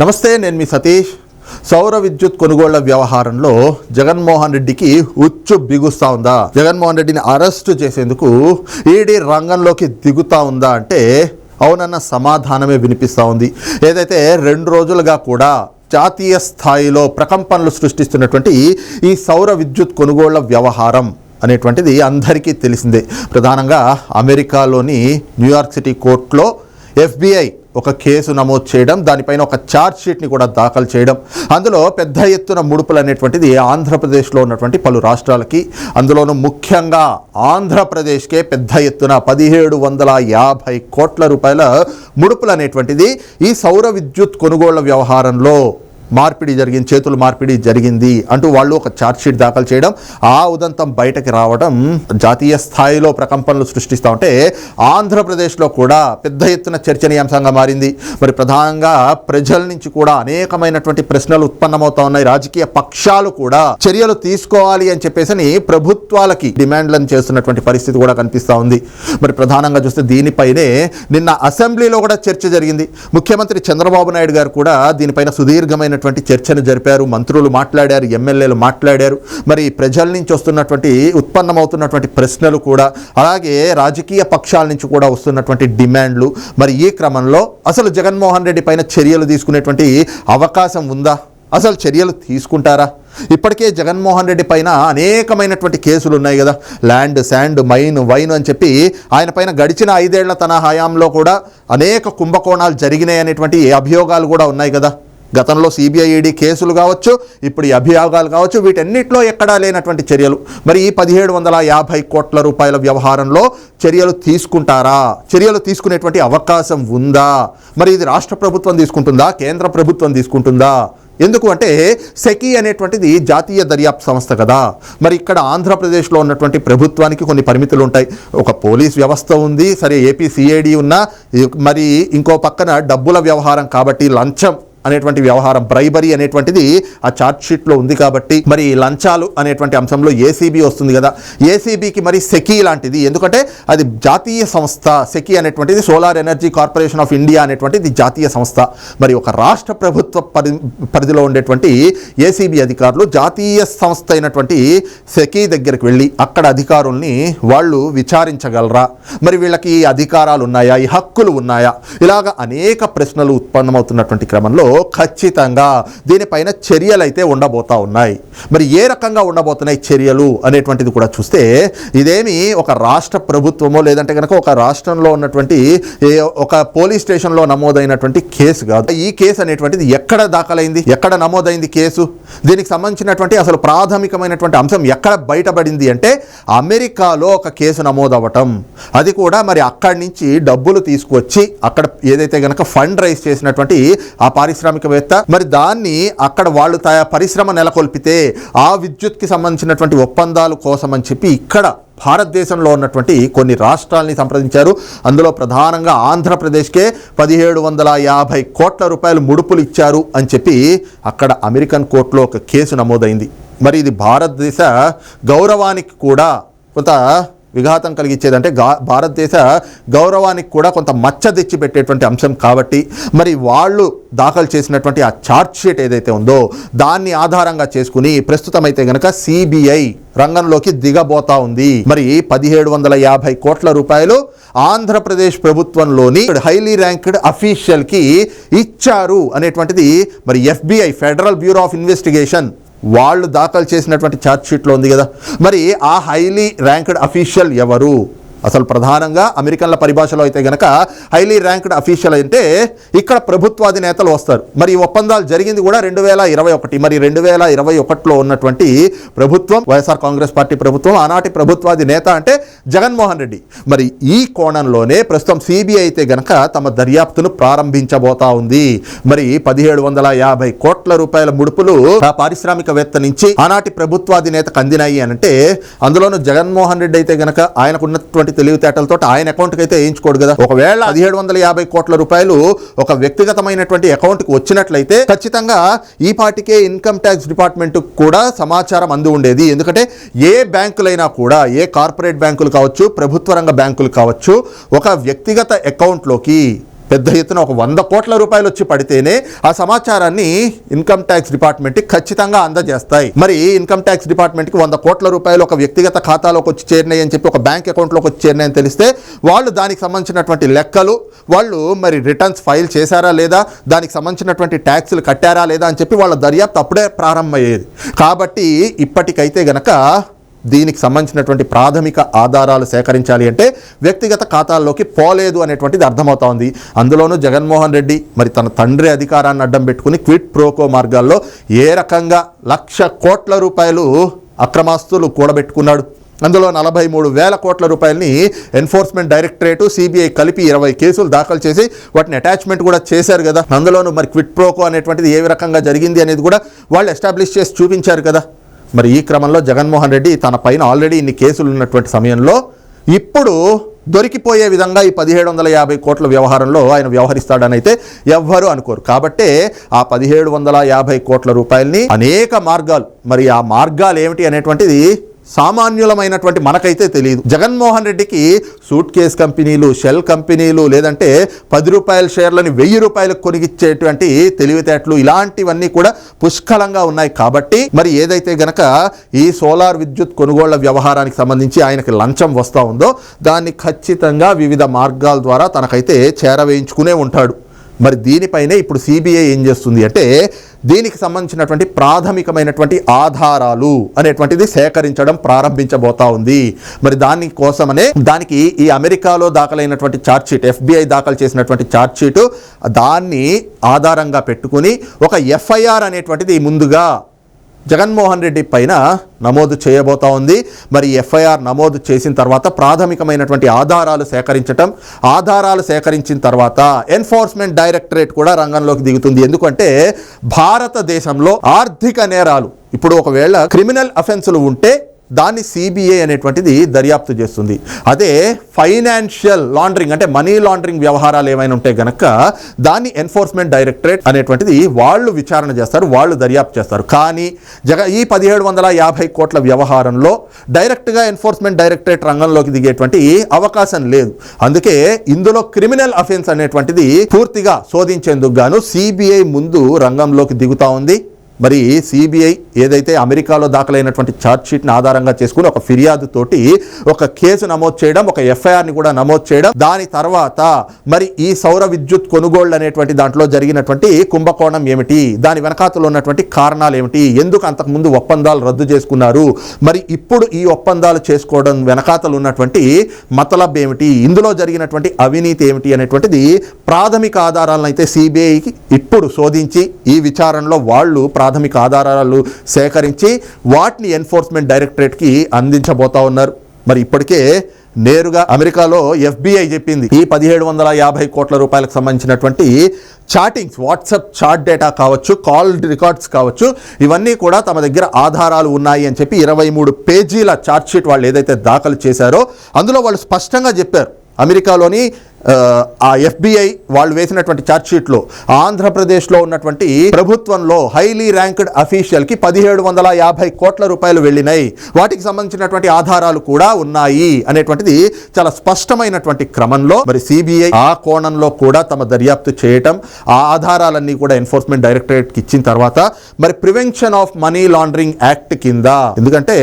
నమస్తే నేను మీ సతీష్. సౌర విద్యుత్ కొనుగోళ్ళ వ్యవహారంలో జగన్మోహన్ రెడ్డికి ఉచ్చు బిగుస్తా ఉందా? జగన్మోహన్ రెడ్డిని అరెస్టు చేసేందుకు ఈడీ రంగంలోకి దిగుతా ఉందా అంటే అవునన్న సమాధానమే వినిపిస్తూ ఉంది. ఏదైతే రెండు రోజులుగా కూడా జాతీయ స్థాయిలో ప్రకంపనలు సృష్టిస్తున్నటువంటి ఈ సౌర విద్యుత్ కొనుగోళ్ళ వ్యవహారం అనేటువంటిది అందరికీ తెలిసిందే. ప్రధానంగా అమెరికాలోని న్యూయార్క్ సిటీ కోర్టులో ఎఫ్బిఐ ఒక కేసు నమోదు చేయడం దానిపైన ఒక ఛార్జ్ షీట్ని కూడా దాఖలు చేయడం. అందులో పెద్ద ఎత్తున ముడుపులు అనేటువంటిది ఆంధ్రప్రదేశ్లో ఉన్నటువంటి పలు రాష్ట్రాలకి అందులోనూ ముఖ్యంగా ఆంధ్రప్రదేశ్కే పెద్ద ఎత్తున పదిహేడు వందల యాభై కోట్ల రూపాయల ముడుపులు అనేటువంటిది ఈ సౌర విద్యుత్ కొనుగోళ్ళ వ్యవహారంలో మార్పిడి జరిగింది చేతులు మార్పిడి జరిగింది అంటూ వాళ్ళు ఒక చార్జ్షీట్ దాఖలు చేయడం ఆ ఉదంతం బయటకి రావడం జాతీయ స్థాయిలో ప్రకంపనలు సృష్టిస్తూ ఉంటే ఆంధ్రప్రదేశ్లో కూడా పెద్ద ఎత్తున చర్చనీయాంశంగా మారింది. మరి ప్రధానంగా ప్రజల నుంచి కూడా అనేకమైనటువంటి ప్రశ్నలు ఉత్పన్నమవుతా ఉన్నాయి. రాజకీయ పక్షాలు కూడా చర్యలు తీసుకోవాలి అని చెప్పేసి ప్రభుత్వాలకి డిమాండ్లను చేస్తున్నటువంటి పరిస్థితి కూడా కనిపిస్తూ ఉంది. మరి ప్రధానంగా చూస్తే దీనిపైనే నిన్న అసెంబ్లీలో కూడా చర్చ జరిగింది. ముఖ్యమంత్రి చంద్రబాబు నాయుడు గారు కూడా దీనిపైన సుదీర్ఘమైన సుదీర్ఘమైనటువంటి చర్చను జరిపారు మంత్రులు మాట్లాడారు ఎమ్మెల్యేలు మాట్లాడారు. మరి ప్రజల నుంచి వస్తున్నటువంటి ఉత్పన్నమవుతున్నటువంటి ప్రశ్నలు కూడా అలాగే రాజకీయ పక్షాల నుంచి కూడా వస్తున్నటువంటి డిమాండ్లు. మరి ఈ క్రమంలో అసలు జగన్మోహన్ రెడ్డి పైన చర్యలు తీసుకునేటువంటి అవకాశం ఉందా? అసలు చర్యలు తీసుకుంటారా? ఇప్పటికే జగన్మోహన్ రెడ్డి పైన అనేకమైనటువంటి కేసులు ఉన్నాయి కదా. ల్యాండ్ శాండ్ మైన్ వైన్ అని చెప్పి ఆయన పైన గడిచిన ఐదేళ్ళ తన హయాంలో కూడా అనేక కుంభకోణాలు జరిగినాయి అనేటువంటి అభియోగాలు కూడా ఉన్నాయి కదా. గతంలో సిబిఐ ఈడీ కేసులు కావచ్చు ఇప్పుడు ఈ అభియోగాలు కావచ్చు వీటన్నిటిలో ఎక్కడా లేనటువంటి చర్యలు. మరి ఈ పదిహేడు వందల యాభై కోట్ల రూపాయల వ్యవహారంలో చర్యలు తీసుకుంటారా? చర్యలు తీసుకునేటువంటి అవకాశం ఉందా? మరి ఇది రాష్ట్ర ప్రభుత్వం తీసుకుంటుందా? కేంద్ర ప్రభుత్వం తీసుకుంటుందా? ఎందుకు అంటే సెకీ అనేటువంటిది జాతీయ దర్యాప్తు సంస్థ కదా. మరి ఇక్కడ ఆంధ్రప్రదేశ్లో ఉన్నటువంటి ప్రభుత్వానికి కొన్ని పరిమితులు ఉంటాయి ఒక పోలీస్ వ్యవస్థ ఉంది సరే ఏపీ సిఐడి ఉన్నా మరి ఇంకో పక్కన డబ్బుల వ్యవహారం కాబట్టి లంచం అనేటువంటి వ్యవహారం బ్రైబరీ అనేటువంటిది ఆ ఛార్జ్ షీట్లో ఉంది కాబట్టి మరి లంచాలు అనేటువంటి అంశంలో ఏసీబీ వస్తుంది కదా. ఏసీబీకి మరి సెకీ లాంటిది. ఎందుకంటే అది జాతీయ సంస్థ సెకీ అనేటువంటిది solar energy corporation of India అనేటువంటిది జాతీయ సంస్థ. మరి ఒక రాష్ట్ర ప్రభుత్వ పరి పరిధిలో ఉండేటువంటి ఏసీబీ అధికారులు జాతీయ సంస్థ అయినటువంటి సెకీ దగ్గరికి వెళ్ళి అక్కడ అధికారుల్ని వాళ్ళు విచారించగలరా? మరి వీళ్ళకి అధికారాలు ఉన్నాయా? ఈ హక్కులు ఉన్నాయా? ఇలాగ అనేక ప్రశ్నలు ఉత్పన్నమవుతున్నటువంటి క్రమంలో ఖచ్చితంగా దీనిపైన చర్యలు అయితే ఉండబోతా ఉన్నాయి. మరి ఏ రకంగా ఉండబోతున్నాయి చర్యలు అనేటువంటిది కూడా చూస్తే ఇదేమి ఒక రాష్ట్ర ప్రభుత్వమో లేదంటే కనుక ఒక రాష్ట్రంలో ఉన్నటువంటి ఒక పోలీస్ స్టేషన్లో నమోదైనటువంటి కేసు కాదు. ఈ కేసు అనేటువంటిది ఎక్కడ దాఖలైంది? ఎక్కడ నమోదైంది కేసు? దీనికి సంబంధించినటువంటి అసలు ప్రాథమికమైనటువంటి అంశం ఎక్కడ బయటపడింది అంటే అమెరికాలో ఒక కేసు నమోదవ్వటం. అది కూడా మరి అక్కడి నుంచి డబ్బులు తీసుకొచ్చి అక్కడ ఏదైతే గనక ఫండ్ రైజ్ చేసినటువంటి ఆ పారిశ్రామికవేత్త. మరి దాన్ని అక్కడ వాళ్ళు తయా పరిశ్రమ నెలకొల్పితే ఆ విద్యుత్కి సంబంధించినటువంటి ఒప్పందాలు కోసం అని చెప్పి ఇక్కడ భారతదేశంలో ఉన్నటువంటి కొన్ని రాష్ట్రాలని సంప్రదించారు. అందులో ప్రధానంగా ఆంధ్రప్రదేశ్కే పదిహేడు వందల యాభై కోట్ల రూపాయలు ముడుపులు ఇచ్చారు అని చెప్పి అక్కడ అమెరికన్ కోర్టులో ఒక కేసు నమోదైంది. మరి ఇది భారతదేశ గౌరవానికి కూడా కొంత విఘాతం కలిగించేదంటే గా భారతదేశ గౌరవానికి కూడా కొంత మచ్చ తెచ్చిపెట్టేటువంటి అంశం కాబట్టి మరి వాళ్ళు దాఖలు చేసినటువంటి ఆ ఛార్జ్ షీట్ ఏదైతే ఉందో దాన్ని ఆధారంగా చేసుకుని ప్రస్తుతం అయితే గనక సిబిఐ రంగంలోకి దిగబోతా ఉంది. మరి పదిహేడు వందల యాభై కోట్ల రూపాయలు ఆంధ్రప్రదేశ్ ప్రభుత్వంలోని హైలీ ర్యాంక్డ్ అఫీషియల్కి ఇచ్చారు అనేటువంటిది మరి FBI federal bureau of investigation వాళ్ళు దాఖలు చేసినటువంటి ఛార్జ్ షీట్లో ఉంది కదా. మరి ఆ హైలీ ర్యాంక్డ్ అఫీషియల్ ఎవరు? అసలు ప్రధానంగా అమెరికన్ల పరిభాషలో అయితే గనక హైలీ ర్యాంక్డ్ అఫీషియల్ అంటే ఇక్కడ ప్రభుత్వాధినేతలు వస్తారు. మరి ఈ ఒప్పందాలు జరిగింది కూడా రెండు వేల ఇరవై ఒకటి. మరి రెండు వేల ఇరవై ఒకటిలో ఉన్నటువంటి ప్రభుత్వం వైఎస్ఆర్ కాంగ్రెస్ పార్టీ ప్రభుత్వం ఆనాటి ప్రభుత్వాధినేత అంటే జగన్మోహన్ రెడ్డి. మరి ఈ కోణంలోనే ప్రస్తుతం సిబిఐ అయితే గనక తమ దర్యాప్తును ప్రారంభించబోతా ఉంది. మరి పదిహేడు వందల యాభై కోట్ల రూపాయల ముడుపులు ఆ పారిశ్రామికవేత్త నుంచి ఆనాటి ప్రభుత్వాధినేతకు అందినాయి అంటే అందులోనూ జగన్మోహన్ రెడ్డి అయితే గనక ఆయనకున్నటువంటి తెలివితేటలతో ఆయన అకౌంట్కి అయితే వేయించుకోడు కదా. ఒకవేళ పదిహేడు వందల యాభై కోట్ల రూపాయలు ఒక వ్యక్తిగతమైనటువంటి అకౌంట్కి వచ్చినట్లయితే ఖచ్చితంగా ఈ పాటికే ఇన్కమ్ ట్యాక్స్ డిపార్ట్మెంట్ కూడా సమాచారం అంది ఉండేది ఎందుకంటే ఏ బ్యాంకులైనా కూడా ఏ కార్పొరేట్ బ్యాంకులు కావచ్చు ప్రభుత్వ రంగ బ్యాంకులు కావచ్చు ఒక వ్యక్తిగత అకౌంట్లోకి పెద్ద ఎత్తున ఒక వంద కోట్ల రూపాయలు వచ్చి పడితేనే ఆ సమాచారాన్ని ఇన్కమ్ ట్యాక్స్ డిపార్ట్మెంట్కి ఖచ్చితంగా అందజేస్తాయి. మరి ఇన్కమ్ ట్యాక్స్ డిపార్ట్మెంట్కి వంద కోట్ల రూపాయలు ఒక వ్యక్తిగత ఖాతాలోకి వచ్చి చేరినాయి అని చెప్పి ఒక బ్యాంక్ అకౌంట్లోకి వచ్చి చేరినాయని తెలిస్తే వాళ్ళు దానికి సంబంధించినటువంటి లెక్కలు వాళ్ళు మరి రిటర్న్స్ ఫైల్ చేశారా లేదా దానికి సంబంధించినటువంటి ట్యాక్సులు కట్టారా లేదా అని చెప్పి వాళ్ళ దర్యాప్తు అప్పుడే ప్రారంభమయ్యేది. కాబట్టి ఇప్పటికైతే గనక దీనికి సంబంధించినటువంటి ప్రాథమిక ఆధారాలు సేకరించాలి అంటే వ్యక్తిగత ఖాతాల్లోకి పోలేదు అనేటువంటిది అర్థమవుతా ఉంది. అందులోనూ జగన్మోహన్ రెడ్డి మరి తన తండ్రి అధికారాన్ని అడ్డం పెట్టుకుని క్విట్ ప్రోకో మార్గాల్లో ఏ రకంగా లక్ష కోట్ల రూపాయలు అక్రమాస్తులు కూడబెట్టుకున్నాడు. అందులో నలభై మూడు వేల కోట్ల రూపాయలని ఎన్ఫోర్స్మెంట్ డైరెక్టరేటు సిబిఐ కలిపి ఇరవై కేసులు దాఖలు చేసి వాటిని అటాచ్మెంట్ కూడా చేశారు కదా. అందులోనూ మరి క్విట్ ప్రోకో అనేటువంటిది ఏ రకంగా జరిగింది అనేది కూడా వాళ్ళు ఎస్టాబ్లిష్ చేసి చూపించారు కదా. మరి ఈ క్రమంలో జగన్మోహన్ రెడ్డి తన పైన ఆల్రెడీ ఇన్ని కేసులు ఉన్నటువంటి సమయంలో ఇప్పుడు దొరికిపోయే విధంగా ఈ పదిహేడు వందల యాభై కోట్ల వ్యవహారంలో ఆయన వ్యవహరిస్తాడని అయితే ఎవ్వరూ అనుకోరు. కాబట్టే ఆ పదిహేడు వందల యాభై కోట్ల రూపాయల్ని అనేక మార్గాలు మరి ఆ మార్గాలు ఏమిటి అనేటువంటిది సామాన్యులమైనటువంటి మనకైతే తెలియదు జగన్మోహన్ రెడ్డికి సూట్ కేస్ కంపెనీలు షెల్ కంపెనీలు లేదంటే పది రూపాయల షేర్లని వెయ్యి రూపాయలకు కొనిగిచ్చేటువంటి తెలివితేటలు ఇలాంటివన్నీ కూడా పుష్కలంగా ఉన్నాయి. కాబట్టి మరి ఏదైతే గనక ఈ సోలార్ విద్యుత్ కొనుగోళ్ళ వ్యవహారానికి సంబంధించి ఆయనకి లంచం వస్తూ ఉందో దాన్ని ఖచ్చితంగా వివిధ మార్గాల ద్వారా తనకైతే చేరవేయించుకునే ఉంటాడు. మరి దీనిపైనే ఇప్పుడు సిబిఐ ఏం చేస్తుంది అంటే దీనికి సంబంధించినటువంటి ప్రాథమికమైనటువంటి ఆధారాలు అనేటువంటిది సేకరించడం ప్రారంభించబోతా ఉంది. మరి దాని కోసమనే దానికి ఈ అమెరికాలో దాఖలైనటువంటి ఛార్జ్షీట్ ఎఫ్బిఐ దాఖలు చేసినటువంటి ఛార్జ్షీటు దాన్ని ఆధారంగా పెట్టుకుని ఒక ఎఫ్ఐఆర్ అనేటువంటిది ముందుగా జగన్మోహన్ రెడ్డి పైన నమోదు చేయబోతా ఉంది. మరి ఎఫ్ఐఆర్ నమోదు చేసిన తర్వాత ప్రాథమికమైనటువంటి ఆధారాలు సేకరించటం ఆధారాలు సేకరించిన తర్వాత ఎన్ఫోర్స్మెంట్ డైరెక్టరేట్ కూడా రంగంలోకి దిగుతుంది. ఎందుకంటే భారతదేశంలో ఆర్థిక నేరాలు ఇప్పుడు ఒకవేళ క్రిమినల్ అఫెన్సులు ఉంటే దాన్ని సిబిఐ అనేటువంటిది దర్యాప్తు చేస్తుంది. అదే ఫైనాన్షియల్ లాండరింగ్ అంటే మనీ లాండరింగ్ వ్యవహారాలు ఏమైనా ఉంటే గనక దాన్ని ఎన్ఫోర్స్మెంట్ డైరెక్టరేట్ అనేటువంటిది వాళ్ళు విచారణ చేస్తారు వాళ్ళు దర్యాప్తు చేస్తారు. కానీ జగ ఈ పదిహేడు వందల యాభై కోట్ల వ్యవహారంలో డైరెక్ట్గా ఎన్ఫోర్స్మెంట్ డైరెక్టరేట్ రంగంలోకి దిగేటువంటి అవకాశం లేదు. అందుకే ఇందులో క్రిమినల్ అఫెన్స్ అనేటువంటిది పూర్తిగా శోధించేందుకు గాను సిబిఐ ముందు రంగంలోకి దిగుతా ఉంది. మరి సిబిఐ ఏదైతే అమెరికాలో దాఖలైనటువంటి ఛార్జ్షీట్ని ఆధారంగా చేసుకుని ఒక ఫిర్యాదు తోటి ఒక కేసు నమోదు చేయడం ఒక ఎఫ్ఐఆర్ని కూడా నమోదు చేయడం దాని తర్వాత మరి ఈ సౌర విద్యుత్ కొనుగోళ్ళు అనేటువంటి దాంట్లో జరిగినటువంటి కుంభకోణం ఏమిటి? దాని వెనకాతలో ఉన్నటువంటి కారణాలు ఏమిటి? ఎందుకు అంతకుముందు ఒప్పందాలు రద్దు చేసుకున్నారు? మరి ఇప్పుడు ఈ ఒప్పందాలు చేసుకోవడం వెనకాతలు ఉన్నటువంటి మతలబ్ ఏమిటి? ఇందులో జరిగినటువంటి అవినీతి ఏమిటి అనేటువంటిది ప్రాథమిక ఆధారాలను అయితే సిబిఐకి ఇప్పుడు శోధించి ఈ విచారణలో వాళ్ళు ప్రాథమిక ఆధారాలు సేకరించి వాటిని ఎన్ఫోర్స్మెంట్ డైరెక్టరేట్కి అందించబోతా ఉన్నారు. మరి ఇప్పటికే నేరుగా అమెరికాలో ఎఫ్బిఐ చెప్పింది. ఈ పదిహేడు వందల యాభై కోట్ల రూపాయలకు సంబంధించినటువంటి చాటింగ్స్ వాట్సాప్ చాట్ డేటా కావచ్చు కాల్ రికార్డ్స్ కావచ్చు ఇవన్నీ కూడా తమ దగ్గర ఆధారాలు ఉన్నాయి అని చెప్పి ఇరవై మూడు పేజీల చార్జ్షీట్ వాళ్ళు ఏదైతే దాఖలు చేశారో అందులో వాళ్ళు స్పష్టంగా చెప్పారు. అమెరికాలోని ఆ, ఎఫ్బిఐ వాళ్ళు వేసినటువంటి ఛార్జ్షీట్లో ఆంధ్రప్రదేశ్లో ఉన్నటువంటి ప్రభుత్వంలో హైలీ ర్యాంక్డ్ అఫీషియల్కి పదిహేడు వందల యాభై కోట్ల రూపాయలు వెళ్ళినాయి. వాటికి సంబంధించినటువంటి ఆధారాలు కూడా ఉన్నాయి అనేటువంటిది చాలా స్పష్టమైనటువంటి క్రమంలో మరి సిబిఐ ఆ కోణంలో కూడా తమ దర్యాప్తు చేయటం ఆ ఆధారాలన్నీ కూడా ఎన్ఫోర్స్మెంట్ డైరెక్టరేట్కి ఇచ్చిన తర్వాత మరి prevention of money laundering act కింద. ఎందుకంటే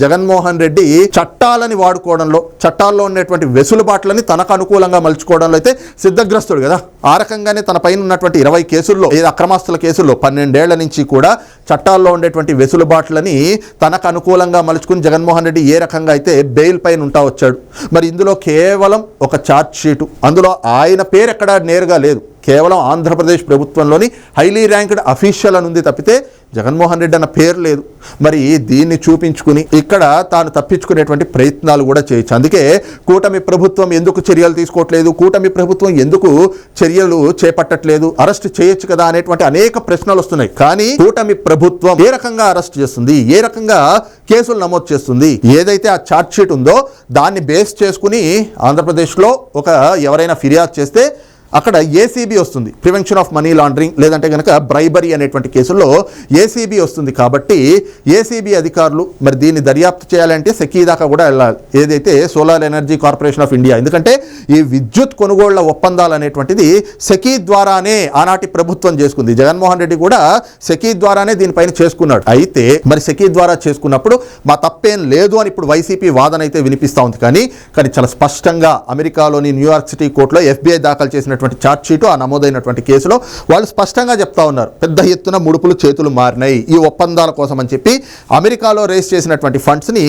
జగన్మోహన్ రెడ్డి చట్టాలని వాడుకోవడంలో చట్టాల్లో ఉన్నటువంటి వెసులుబాట్లని తనకు అనుకూలంగా మలుచుకోవడంలో అయితే సిద్ధగ్రస్తుడు కదా. ఆ రకంగానే తన పైన ఉన్నటువంటి ఇరవై కేసుల్లో ఏది అక్రమాస్తుల కేసుల్లో పన్నెండేళ్ళ నుంచి కూడా చట్టాల్లో ఉండేటువంటి వెసులుబాట్లని తనకు అనుకూలంగా మలుచుకుని జగన్మోహన్ రెడ్డి ఏ రకంగా అయితే బెయిల్ పైన ఉంటా వచ్చాడు. మరి ఇందులో కేవలం ఒక ఛార్జ్ షీటు. అందులో ఆయన పేరు ఎక్కడా నేరుగా లేదు. కేవలం ఆంధ్రప్రదేశ్ ప్రభుత్వంలోని హైలీ ర్యాంక్డ్ అఫీషియల్ అని ఉంది తప్పితే జగన్మోహన్ రెడ్డి అన్న పేరు లేదు. మరి దీన్ని చూపించుకుని ఇక్కడ తాను తప్పించుకునేటువంటి ప్రయత్నాలు కూడా చేయొచ్చు. అందుకే కూటమి ప్రభుత్వం ఎందుకు చర్యలు తీసుకోవట్లేదు? కూటమి ప్రభుత్వం ఎందుకు చర్యలు చేపట్టట్లేదు? అరెస్ట్ చేయొచ్చు కదా అనేటువంటి అనేక ప్రశ్నలు వస్తున్నాయి. కానీ కూటమి ప్రభుత్వం ఏ రకంగా అరెస్ట్ చేస్తుంది? ఏ రకంగా కేసులు నమోదు చేస్తుంది? ఏదైతే ఆ ఛార్జ్ షీట్ ఉందో దాన్ని బేస్ చేసుకుని ఆంధ్రప్రదేశ్లో ఒక ఎవరైనా ఫిర్యాదు చేస్తే అక్కడ ఏసీబీ వస్తుంది. ప్రివెన్షన్ ఆఫ్ మనీ లాండరింగ్ లేదంటే కనుక బ్రైబరీ అనేటువంటి కేసుల్లో ఏసీబీ వస్తుంది కాబట్టి ఏసీబీ అధికారులు మరి దీన్ని దర్యాప్తు చేయాలంటే సెకీ దాకా కూడా వెళ్ళాలి. ఏదైతే solar energy corporation of India ఎందుకంటే ఈ విద్యుత్ కొనుగోళ్ళ ఒప్పందాలు అనేటువంటిది సెకీ ద్వారానే ఆనాటి ప్రభుత్వం చేసుకుంది. జగన్మోహన్ రెడ్డి కూడా సెకీ ద్వారానే దీనిపైన చేసుకున్నాడు. అయితే మరి సెకీ ద్వారా చేసుకున్నప్పుడు మా తప్పేం లేదు అని ఇప్పుడు వైసీపీ వాదన అయితే వినిపిస్తా ఉంది. కానీ కానీ చాలా స్పష్టంగా అమెరికాలోని న్యూయార్క్ సిటీ కోర్టులో ఎఫ్బీఐ దాఖలు చేసినటువంటి నమోదైనటువంటి ఛార్జ్షీటు ఆ నమోదైనటువంటి కేసులో వాళ్ళు స్పష్టంగా చెప్తా ఉన్నారు. పెద్ద ఎత్తున ముడుపులు చేతులు మారినాయి. ఈ ఒప్పందాల కోసం అని చెప్పి అమెరికాలో రేస్ చేసినటువంటి ఫండ్స్ని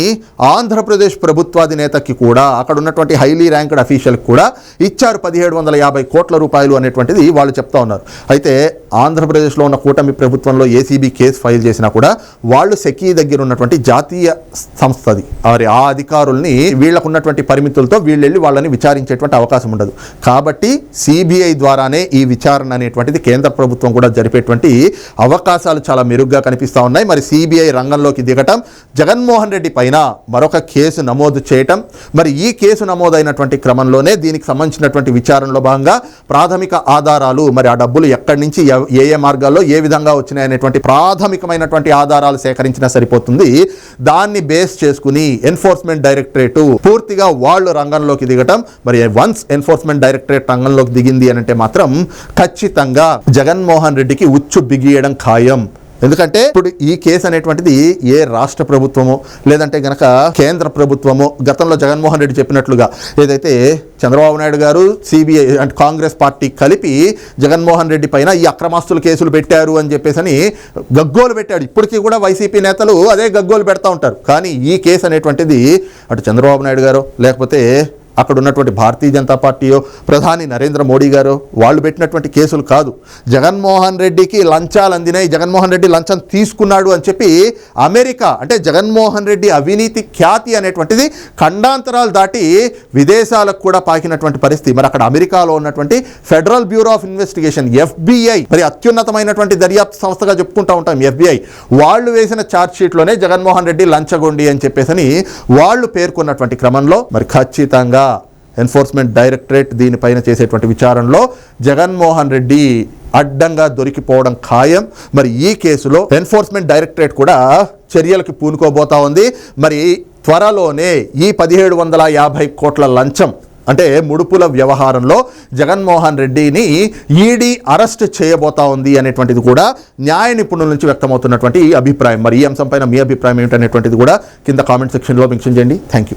ఆంధ్రప్రదేశ్ ప్రభుత్వాధినేతకి కూడా అక్కడ ఉన్నటువంటి హైలీ ర్యాంక్డ్ అఫీషియల్కి కూడా ఇచ్చారు. పదిహేడు వందల యాభై కోట్ల రూపాయలు అనేటువంటిది వాళ్ళు చెప్తా ఉన్నారు. అయితే ఆంధ్రప్రదేశ్లో ఉన్న కూటమి ప్రభుత్వంలో ఏసీబీ కేసు ఫైల్ చేసినా కూడా వాళ్ళు సెకీ దగ్గర ఉన్నటువంటి జాతీయ సంస్థది. మరి ఆ అధికారుల్ని వీళ్ళకున్నటువంటి పరిమితులతో వీళ్ళు వెళ్ళి వాళ్ళని విచారించేటువంటి అవకాశం ఉండదు. కాబట్టి సిబిఐ ద్వారానే ఈ విచారణ అనేటువంటిది కేంద్ర ప్రభుత్వం కూడా జరిపేటువంటి అవకాశాలు చాలా మెరుగ్గా కనిపిస్తూ ఉన్నాయి. మరి సిబిఐ రంగంలోకి దిగటం జగన్మోహన్ రెడ్డి పైన మరొక కేసు నమోదు చేయటం మరి ఈ కేసు నమోదైనటువంటి క్రమంలోనే దీనికి సంబంధించినటువంటి విచారణలో భాగంగా ప్రాథమిక ఆధారాలు మరి ఆ డబ్బులు ఎక్కడి నుంచి ఏ ఏ మార్గాల్లో ఏ విధంగా వచ్చినాయి అనేటువంటి ప్రాథమికమైనటువంటి ఆధారాలు సేకరించినా సరిపోతుంది. దాన్ని బేస్ చేసుకుని ఎన్ఫోర్స్మెంట్ డైరెక్టరేటు పూర్తిగా వాళ్ళు రంగంలోకి దిగటం మరి వన్స్ ఎన్ఫోర్స్మెంట్ డైరెక్టరేట్ రంగంలోకి దిగింది అని అంటే మాత్రం ఖచ్చితంగా జగన్మోహన్ రెడ్డికి ఉచ్చు బిగియడం ఖాయం. ఎందుకంటే ఇప్పుడు ఈ కేసు అనేటువంటిది ఏ రాష్ట్ర ప్రభుత్వమో లేదంటే గనక కేంద్ర ప్రభుత్వమో గతంలో జగన్మోహన్ రెడ్డి చెప్పినట్లుగా ఏదైతే చంద్రబాబు నాయుడు గారు సిబిఐ అంటే కాంగ్రెస్ పార్టీ కలిపి జగన్మోహన్ రెడ్డి పైన ఈ అక్రమాస్తుల కేసులు పెట్టారు అని చెప్పేసి అని గగ్గోలు పెట్టాడు. ఇప్పటికీ కూడా వైసీపీ నేతలు అదే గగ్గోలు పెడతా ఉంటారు. కానీ ఈ కేసు అనేటువంటిది అటు చంద్రబాబు నాయుడు గారు లేకపోతే అక్కడ ఉన్నటువంటి భారతీయ జనతా పార్టీయో ప్రధాని నరేంద్ర మోడీ గారు వాళ్ళు పెట్టినటువంటి కేసులు కాదు. జగన్మోహన్ రెడ్డికి లంచాలు అందినాయి. జగన్మోహన్ రెడ్డి లంచం తీసుకున్నాడు అని చెప్పి అమెరికా అంటే జగన్మోహన్ రెడ్డి అవినీతి ఖ్యాతి అనేటువంటిది ఖండాంతరాలు దాటి విదేశాలకు కూడా పాకినటువంటి పరిస్థితి. మరి అక్కడ అమెరికాలో ఉన్నటువంటి federal bureau of investigation FBI మరి అత్యున్నతమైనటువంటి దర్యాప్తు సంస్థగా చెప్పుకుంటా ఉంటాం ఎఫ్బిఐ. వాళ్ళు వేసిన ఛార్జ్షీట్లోనే జగన్మోహన్ రెడ్డి లంచగొండి అని చెప్పేసి వాళ్ళు పేర్కొన్నటువంటి క్రమంలో మరి ఖచ్చితంగా ఎన్ఫోర్స్మెంట్ డైరెక్టరేట్ దీనిపైన చేసేటువంటి విచారణలో జగన్మోహన్ రెడ్డి అడ్డంగా దొరికిపోవడం ఖాయం. మరి ఈ కేసులో ఎన్ఫోర్స్మెంట్ డైరెక్టరేట్ కూడా చర్యలకు పూనుకోబోతా ఉంది. మరి త్వరలోనే ఈ పదిహేడు వందల యాభై కోట్ల లంచం అంటే ముడుపుల వ్యవహారంలో జగన్మోహన్ రెడ్డిని ఈడీ అరెస్ట్ చేయబోతా ఉంది అనేటువంటిది కూడా న్యాయ నిపుణుల నుంచి వ్యక్తమవుతున్నటువంటి ఈ అభిప్రాయం. మరి ఈ అంశంపైన మీ అభిప్రాయం ఏమిటనేటువంటిది కూడా కింద కామెంట్ సెక్షన్లో మెన్షన్ చేయండి. Thank you